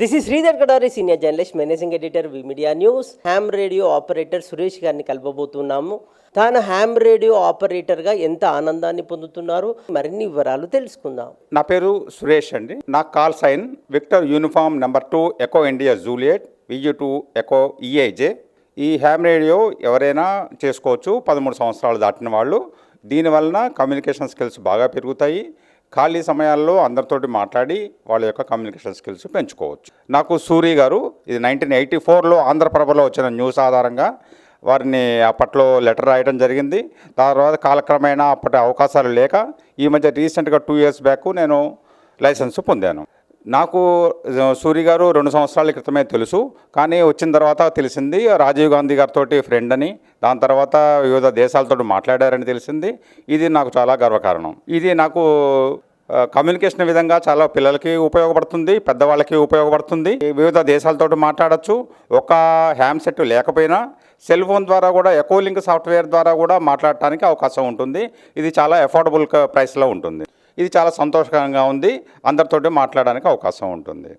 This ఈ Sridhar Kadari senior journalist managing editor V media news ham radio operator Suresh గారిని కలపబోతున్నాము తాను Ham radio ఆపరేటర్గా ఎంత ఆనందాన్ని పొందుతున్నారు? మరిన్ని వివరాలు తెలుసుకుందాం. నా పేరు సురేష్ అండి. నా call sign victor uniform number two echo India juliet VU two echo EIJ ఈ హ్యామ్ రేడియో ఎవరైనా చేసుకోవచ్చు. పదమూడు సంవత్సరాలు దాటిన వాళ్ళు. దీనివలన కమ్యూనికేషన్ స్కిల్స్ బాగా పెరుగుతాయి. ఖాళీ సమయాల్లో అందరితోటి మాట్లాడి వాళ్ళ యొక్క కమ్యూనికేషన్ స్కిల్స్ పెంచుకోవచ్చు. నాకు సూరి గారు ఇది నైన్టీన్ ఎయిటీ ఫోర్లో ఆంధ్రప్రభలో వచ్చిన న్యూస్ ఆధారంగా వారిని అప్పట్లో లెటర్ రాయడం జరిగింది. తర్వాత కాలక్రమేణా అప్పటి అవకాశాలు లేక ఈ మధ్య రీసెంట్గా టూ ఇయర్స్ బ్యాక్ నేను లైసెన్స్ పొందాను. నాకు సూరి గారు రెండు సంవత్సరాల క్రితమే తెలుసు. కానీ వచ్చిన తర్వాత తెలిసింది రాజీవ్ గాంధీ గారితో ఫ్రెండ్ అని. దాని తర్వాత వివిధ దేశాలతో మాట్లాడారని తెలిసింది. ఇది నాకు చాలా గర్వకారణం. ఇది నాకు కమ్యూనికేషన్ విధంగా చాలా పిల్లలకి ఉపయోగపడుతుంది పెద్దవాళ్ళకి ఉపయోగపడుతుంది. వివిధ దేశాలతో మాట్లాడచ్చు. ఒక హ్యాండ్సెట్ లేకపోయినా సెల్ ఫోన్ ద్వారా కూడా ఎకోలింక్ సాఫ్ట్వేర్ ద్వారా కూడా మాట్లాడటానికి అవకాశం ఉంటుంది. ఇది చాలా అఫోర్డబుల్ ప్రైస్లో ఉంటుంది. ఇది చాలా సంతోషకరంగా ఉంది. అందరితోటి మాట్లాడడానికి అవకాశం ఉంటుంది.